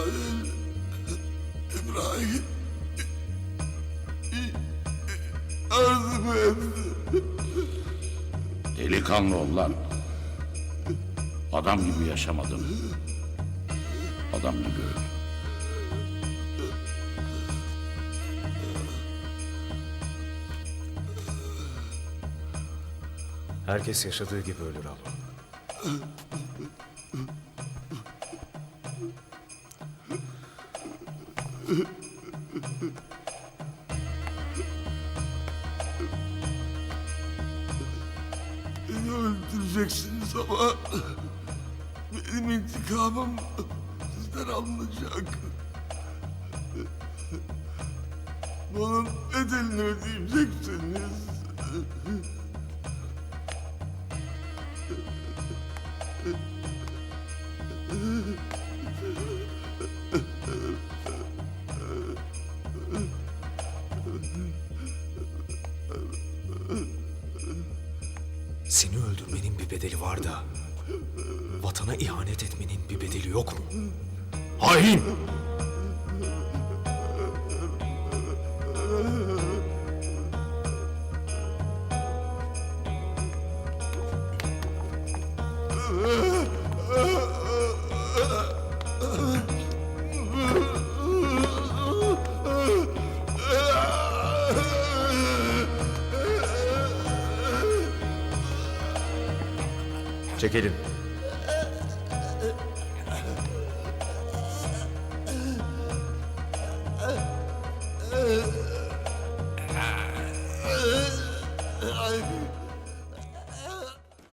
Halil, İbrahim, yardım et. Delikanlı ol lan. Adam gibi yaşamadın. Adam gibi öl. Herkes yaşadığı gibi ölür abla. Beni öldüreceksiniz ama benim intikamım sizden alınacak. Bunun bedelini ödeyeceksiniz. Seni öldürmenin bir bedeli var da... ...vatana ihanet etmenin bir bedeli yok mu? Hain! Çekelim. Ay.